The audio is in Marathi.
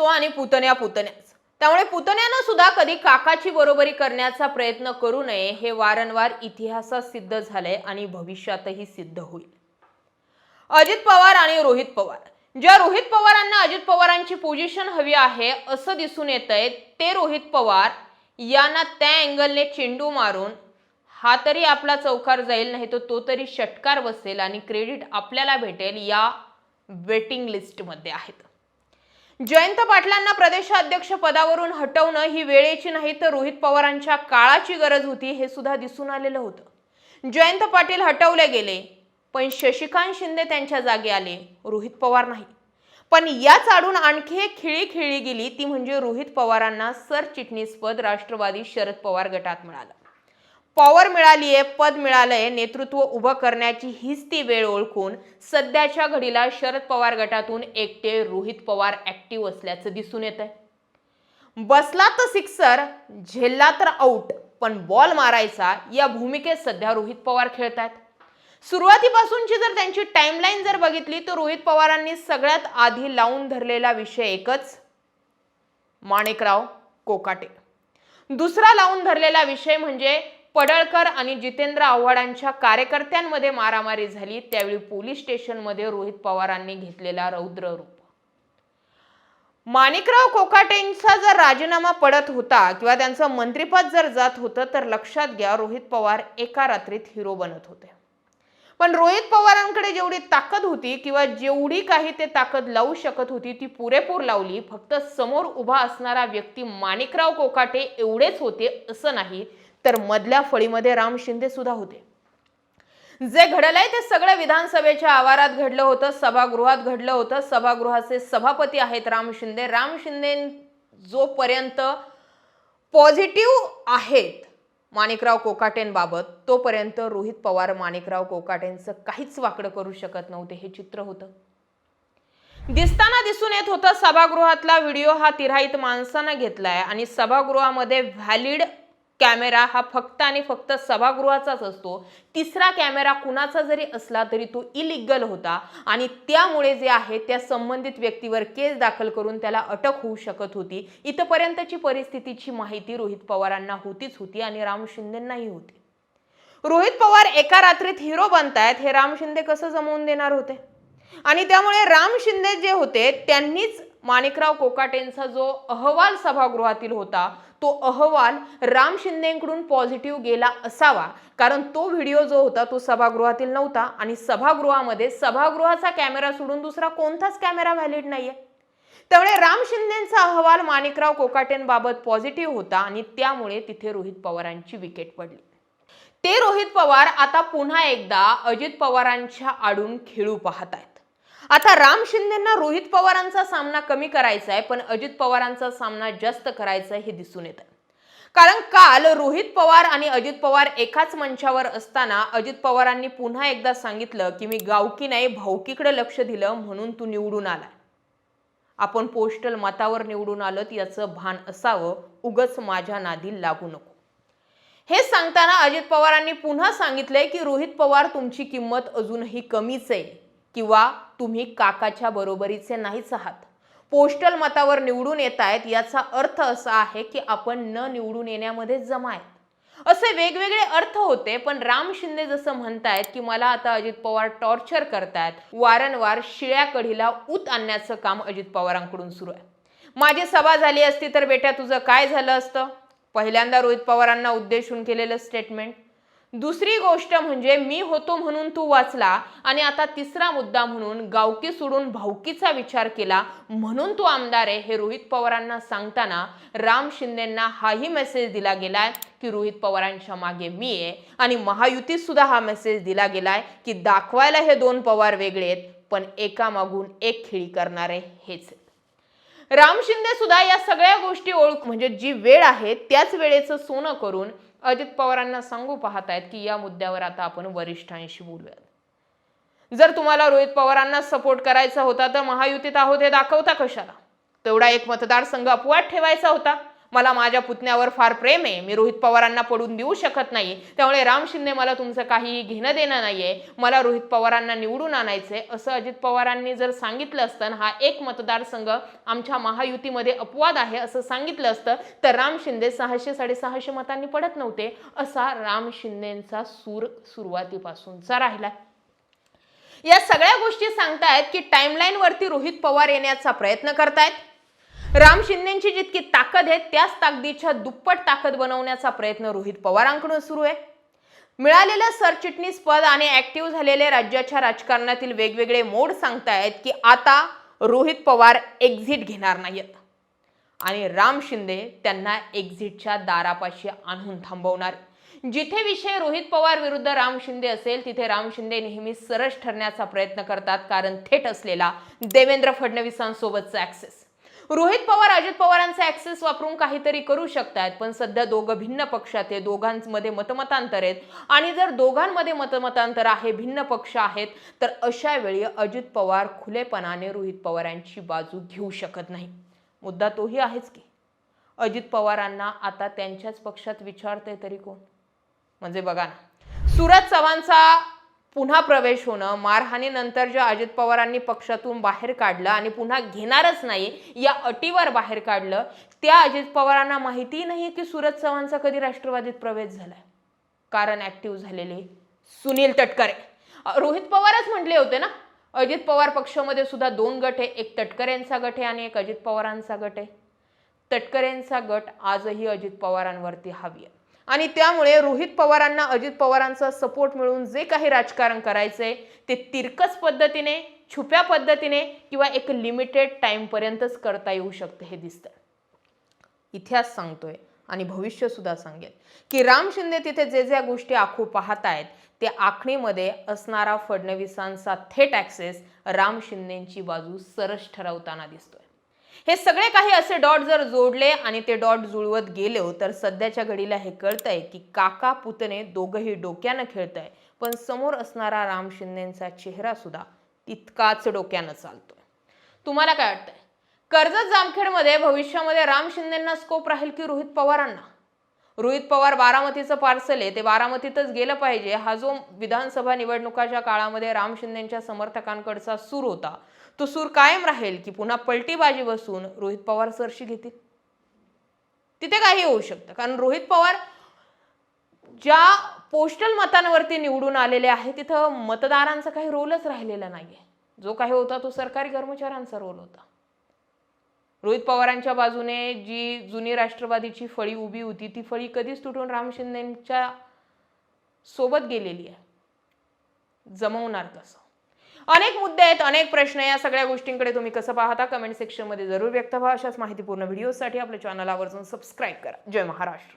असतो आणि पुतण्या पुतण्याच. त्यामुळे पुतण्यानं सुद्धा कधी काकाची बरोबरी करण्याचा प्रयत्न करू नये हे वारंवार इतिहासात सिद्ध झालंय आणि भविष्यातही सिद्ध होईल. अजित पवार आणि रोहित पवार. ज्या रोहित पवारांना अजित पवारांची पोझिशन हवी आहे असं दिसून येत आहे ते रोहित पवार यांना त्या अँगलने चेंडू मारून हा तरी आपला चौकार जाईल नाही तर तो तरी षटकार बसेल आणि क्रेडिट आपल्याला भेटेल या वेटिंग लिस्टमध्ये आहेत. जयंत पाटलांना प्रदेशाध्यक्ष पदावरून हटवणं ही वेळेची नाही तर रोहित पवारांच्या काळाची गरज होती हे सुद्धा दिसून आलेलं होतं. जयंत पाटील हटवले गेले पण शशिकांत शिंदे त्यांच्या जागी आले रोहित पवार नाही. पण याच आडून आणखी एक खिळी खेळली गेली ती म्हणजे रोहित पवारांना सरचिटणीसपद राष्ट्रवादी शरद पवार गटात मिळालं. पॉवर मिळाली आहे पद मिळालंय नेतृत्व उभं करण्याची हीच ती वेळ ओळखून सध्याच्या घडीला शरद पवार गटातून एकटे रोहित पवार ऍक्टिव्ह असल्याचं दिसून येत आहे बसला तर सिक्सर झेलला तर आऊट पण बॉल मारायचा या भूमिकेत सध्या रोहित पवार खेळतात सुरुवातीपासूनची जर त्यांची टाइमलाईन जर बघितली तर रोहित पवारांनी सगळ्यात आधी लावून धरलेला विषय एकच माणिकराव कोकाटे. दुसरा लावून धरलेला विषय म्हणजे पडळकर आणि जितेंद्र आव्हाडांच्या कार्यकर्त्यांमध्ये मारामारी झाली. त्यावेळी पोलीस स्टेशनमध्ये रोहित पवारांनी घेतलेला रौद्र रूप. माणिकराव कोकाटेंचा जर राजीनामा पडत होता किंवा त्यांचं मंत्रिपद जर जात होतं तर लक्षात घ्या रोहित पवार एका रात्रीत हिरो बनत होते. पण रोहित पवारांकडे जेवढी ताकद होती किंवा जेवढी काही ते ताकद लावू शकत होती ती पुरेपूर लावली. फक्त समोर उभा असणारा व्यक्ती माणिकराव कोकाटे एवढेच होते असं नाही तर मधल्या फळीमध्ये राम शिंदे सुद्धा होते. जे घडलंय ते सगळं विधानसभेच्या आवारात घडलं होतं सभागृहात घडलं होतं. सभागृहाचे सभापती आहेत राम शिंदे. राम शिंदे जोपर्यंत पॉझिटिव्ह आहेत माणिकराव कोकाटेंबाबत तोपर्यंत रोहित पवार माणिकराव कोकाटेंचं काहीच वाकडं करू शकत नव्हते हे चित्र होतं. दिसताना दिसून येत होतं सभागृहातला व्हिडिओ हा तिराईत माणसानं घेतलाय आणि सभागृहामध्ये व्हॅलिड कॅमेरा हा फक्त आणि फक्त सभागृहाचाच असतो. तिसरा कॅमेरा कुणाचा जरी असला तरी तो इलिगल होता आणि त्यामुळे जे आहे त्या संबंधित व्यक्तीवर केस दाखल करून त्याला अटक होऊ शकत होती. इथपर्यंतची परिस्थितीची माहिती रोहित पवारांना होतीच होती आणि राम शिंदेंनाही होती. रोहित पवार एका रात्रीत हिरो बनतायत हे राम शिंदे कसं जमवून देणार होते? आणि त्यामुळे राम शिंदे जे होते त्यांनीच माणिकराव कोकाटेंचा जो अहवाल सभागृहातील होता तो अहवाल राम शिंदेकडून पॉझिटिव्ह गेला असावा. कारण तो व्हिडिओ जो होता तो सभागृहातील नव्हता आणि सभागृहामध्ये सभागृहाचा कॅमेरा सोडून दुसरा कोणताच कॅमेरा व्हॅलिड नाहीये. त्यामुळे राम शिंदेचा अहवाल माणिकराव कोकाटेंबाबत पॉझिटिव्ह होता आणि त्यामुळे तिथे रोहित पवारांची विकेट पडली. ते रोहित पवार आता पुन्हा एकदा अजित पवारांच्या आडून खेळू पाहत आहेत आता राम शिंदेना रोहित पवारांचा सामना कमी करायचा आहे पण अजित पवारांचा सामना जास्त करायचा आहे हे दिसून येत आहे कारण काल रोहित पवार आणि अजित पवार एकाच मंचावर असताना अजित पवारांनी पुन्हा एकदा सांगितलं की मी गावकी नाही भाऊकीकडे लक्ष दिलं म्हणून तू निवडून आलाय. आपण पोस्टल मतावर निवडून आलं याचं भान असावं उगच माझ्या नादी लागू नको. हे सांगताना अजित पवारांनी पुन्हा सांगितलंय की रोहित पवार तुमची किंमत अजूनही कमीच आहे किंवा तुम्ही काकाच्या बरोबरीचे नाहीच आहात. पोस्टल मतावर निवडून येत आहेत याचा अर्थ असा आहे की आपण न निवडून येण्यामध्ये जमा आहेत असे वेगवेगळे अर्थ होते पण राम शिंदे जसं म्हणतायत की मला आता अजित पवार टॉर्चर करतायत वारंवार शिळ्या कढीला ऊत आणण्याचं काम अजित पवारांकडून सुरू आहे. माझी सभा झाली असती तर बेटा तुझं काय झालं असतं? पहिल्यांदा रोहित पवारांना उद्देशून केलेलं स्टेटमेंट दुसरी गोष्ट म्हणजे मी होतो म्हणून तू वाचला आणि आता तिसरा मुद्दा म्हणून गावकी सोडून भावकीचा विचार केला म्हणून तू आमदार आहे हे रोहित पवारांना सांगताना राम शिंदेंना हाही मेसेज दिला गेलाय की रोहित पवारांच्या मागे मी आहे आणि महायुतीत सुद्धा हा मेसेज दिला गेलाय की दाखवायला हे दोन पवार वेगळे आहेत पण एकामागून एक खिळी करणारे हेच राम शिंदे सुद्धा या सगळ्या गोष्टी ओळख म्हणजे जी वेळ आहे त्याच वेळेचं सोनं करून अजित पवारांना सांगू पाहतायत की या मुद्द्यावर आता आपण वरिष्ठांशी बोलूयात. जर तुम्हाला रोहित पवारांना सपोर्ट करायचा होता तर महायुतीत आहोत हे दाखवता कशाला? तेवढा एक मतदारसंघ अपवाद ठेवायचा होता. मला माझ्या पुतण्यावर फार प्रेम आहे. मी रोहित पवारांना पडून देऊ शकत नाही. त्यामुळे राम शिंदे मला तुमचं काहीही घेणं देणं नाहीये. मला रोहित पवारांना निवडून आणायचंय. असं अजित पवारांनी जर सांगितलं असतं हा एक मतदारसंघ आमच्या महायुतीमध्ये अपवाद आहे असं सांगितलं असतं तर राम शिंदे सहाशे साडेसहाशे मतांनी पडत नव्हते. असा राम शिंदेचा सूर सुरुवातीपासूनचा राहिला या सगळ्या गोष्टी सांगतायत की टाइमलाईनवरती रोहित पवार येण्याचा प्रयत्न करतायत. राम शिंदेची जितकी ताकद आहे त्याच ताकदीच्या दुप्पट ताकद बनवण्याचा प्रयत्न रोहित पवारांकडून सुरू आहे. मिळालेलं सरचिटणीस पद आणि ऍक्टिव्ह झालेले राज्याच्या राजकारणातील वेगवेगळे मोड सांगतायत की आता रोहित पवार एक्झिट घेणार नाहीत. आणि राम शिंदे त्यांना एक्झिटच्या दारापाशी आणून थांबवणार. जिथे विषय रोहित पवार विरुद्ध राम शिंदे असेल तिथे राम शिंदे नेहमी सरस ठरण्याचा प्रयत्न करतात कारण थेट असलेला देवेंद्र फडणवीसांसोबतचा ऍक्सेस रोहित पवार अजित पवारांचा ऍक्सेस वापरून काहीतरी करू शकतात पण सध्या दोघं भिन्न पक्षात आहे दोघांमध्ये मतमतांतर आहेत. आणि जर दोघांमध्ये मतमतांतर आहे भिन्न पक्ष आहेत तर अशा वेळी अजित पवार खुलेपणाने रोहित पवारांची बाजू घेऊ शकत नाही. मुद्दा तोही आहेच की अजित पवारांना आता त्यांच्याच पक्षात विचारते तरी कोण? म्हणजे बघा ना सुरज चव्हाणचा पुन्हा प्रवेश होणं मारहाणीनंतर ज्या अजित पवारांनी पक्षातून बाहेर काढलं आणि पुन्हा घेणारच नाही या अटीवर बाहेर काढलं त्या अजित पवारांना माहिती नाही की सुरज चव्हाणचा कधी राष्ट्रवादीत प्रवेश झाला कारण ॲक्टिव्ह झालेले सुनील तटकरे. रोहित पवारच म्हटले होते ना? अजित पवार पक्षामध्ये सुद्धा दोन गट आहे एक तटकरेंचा गट आहे आणि एक अजित पवारांचा गट आहे. तटकरेंचा गट आजही अजित पवारांवरती हवी आहे. आणि त्यामुळे रोहित पवारांना अजित पवारांचा सपोर्ट मिळून जे काही राजकारण करायचंय ते तिरकस पद्धतीने छुप्या पद्धतीने किंवा एक लिमिटेड टाईमपर्यंतच करता येऊ शकते हे दिसतं इतिहास सांगतोय आणि भविष्यसुद्धा सांगेल. की राम शिंदे तिथे जे ज्या गोष्टी आखू पाहतायत ते आखणीमध्ये असणारा फडणवीसांचा थेट ॲक्सेस राम शिंदेंची बाजू सरस ठरवताना दिसतोय. हे सगळे काही असे डॉट जर जोडले आणि ते डॉट जुळवत गेलो तर सध्याच्या घडीला हे कळतंय की काका पुतणे दोघंही डोक्यानं खेळतंय. पण समोर असणारा राम शिंदेचा चेहरा सुद्धा तितकाच डोक्यानं चालतोय. तुम्हाला काय वाटतंय? कर्जत जामखेडमध्ये भविष्यामध्ये राम शिंदेना स्कोप राहील की रोहित पवारांना? रोहित पवार बारामतीचं पार्सल आहे ते बारामतीतच गेलं पाहिजे. हा जो विधानसभा निवडणुकाच्या काळामध्ये राम शिंदेच्या समर्थकांकडचा सूर होता तो सूर कायम राहील की पुन्हा पलटीबाजी बसून रोहित पवार सरशी घेतील? तिथे काही होऊ शकतं कारण रोहित पवार ज्या पोस्टल मतांवरती निवडून आलेले आहे तिथं मतदारांचा काही रोलच राहिलेला नाहीये. जो काही होता तो सरकारी कर्मचाऱ्यांचा रोल होता. रोहित पवारांच्या बाजूने जी जुनी राष्ट्रवादीची फळी उभी होती ती फळी कधीच तुटून राम शिंदेच्या सोबत गेलेली आहे. जमवणार कसं? अनेक मुद्दे आहेत अनेक प्रश्न या सगळ्या गोष्टींकडे तुम्ही कसं पाहता कमेंट सेक्शनमध्ये जरूर व्यक्त व्हा. अशाच माहितीपूर्ण व्हिडिओसाठी आपल्या चॅनल आवर्जून सबस्क्राईब करा. जय महाराष्ट्र.